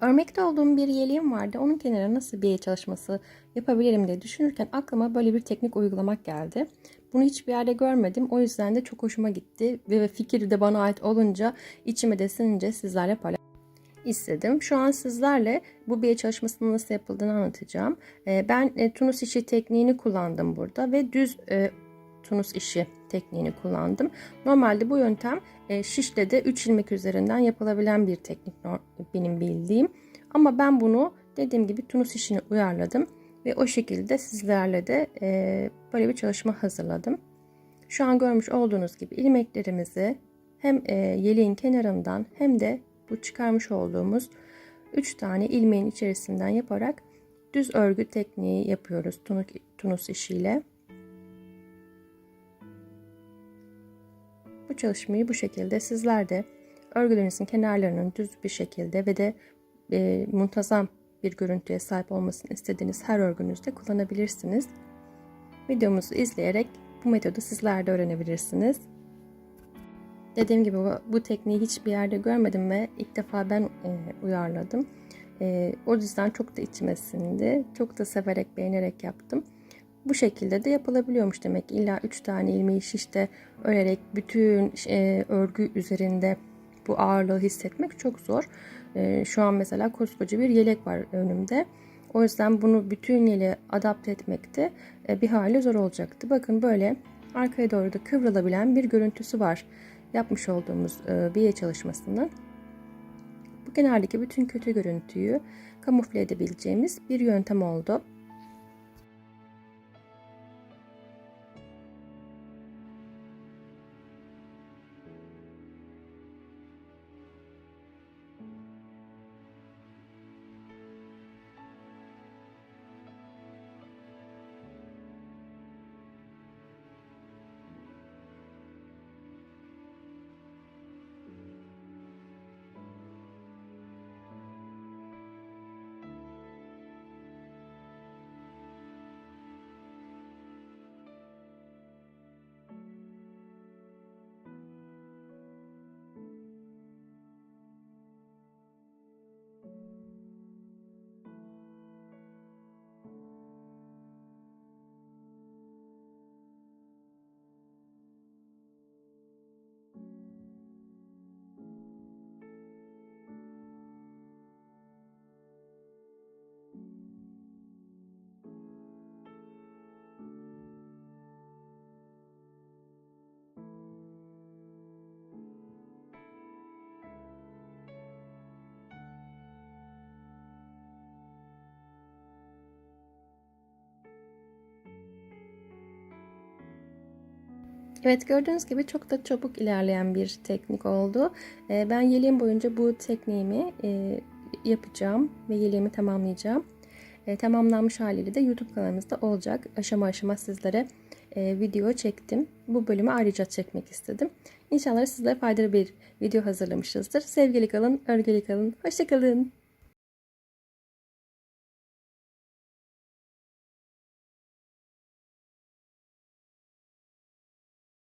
Örmekte olduğum bir yeleğim vardı. Onun kenarına nasıl bir el çalışması yapabilirim diye düşünürken aklıma böyle bir teknik uygulamak geldi. Bunu hiçbir yerde görmedim. O yüzden de çok hoşuma gitti. Ve fikir de bana ait olunca içime de sinince sizlerle paylaşmak istedim. Şu an sizlerle bu bir çalışmasının nasıl yapıldığını anlatacağım. Ee, Ben e, tunus işi tekniğini kullandım burada ve düz e, tunus işi tekniğini kullandım. Normalde bu yöntem e, şişle de 3 ilmek üzerinden yapılabilen bir teknik benim bildiğim. Ama ben bunu dediğim gibi tunus işini uyarladım ve o şekilde sizlerle de e, böyle bir çalışma hazırladım. Şu an görmüş olduğunuz gibi ilmeklerimizi hem e, yeleğin kenarından hem de bu çıkarmış olduğumuz 3 tane ilmeğin içerisinden yaparak düz örgü tekniği yapıyoruz tunus, tunus işiyle. Bu çalışmayı bu şekilde sizler de örgülerinizin kenarlarının düz bir şekilde ve de e, muntazam bir görüntüye sahip olmasını istediğiniz her örgünüzde kullanabilirsiniz. Videomuzu izleyerek bu metodu sizler de öğrenebilirsiniz. Dediğim gibi bu, bu tekniği hiçbir yerde görmedim ve ilk defa ben e, uyarladım. E, o yüzden çok da içime sindi. Çok da severek, beğenerek yaptım. Bu şekilde de yapılabiliyormuş demek. İlla 3 tane ilmeği şişte örerek bütün e, örgü üzerinde bu ağırlığı hissetmek çok zor. E, şu an mesela koskoca bir yelek var önümde. O yüzden bunu bütün yeleğe adapte etmekte e, bir hali zor olacaktı. Bakın böyle arkaya doğru da kıvrılabilen bir görüntüsü var. Yapmış olduğumuz e, biye çalışmasının. Bu kenardaki bütün kötü görüntüyü kamufle edebileceğimiz bir yöntem oldu. Evet gördüğünüz gibi çok da çabuk ilerleyen bir teknik oldu. Ee, Ben yeleğim boyunca bu tekniğimi e, yapacağım ve yeleğimi tamamlayacağım. E, Tamamlanmış haliyle de YouTube kanalımızda olacak. Aşama aşama sizlere e, video çektim. Bu bölümü ayrıca çekmek istedim. İnşallah sizlere faydalı bir video hazırlamışızdır. Sevgili kalın, örgülü kalın. Hoşçakalın.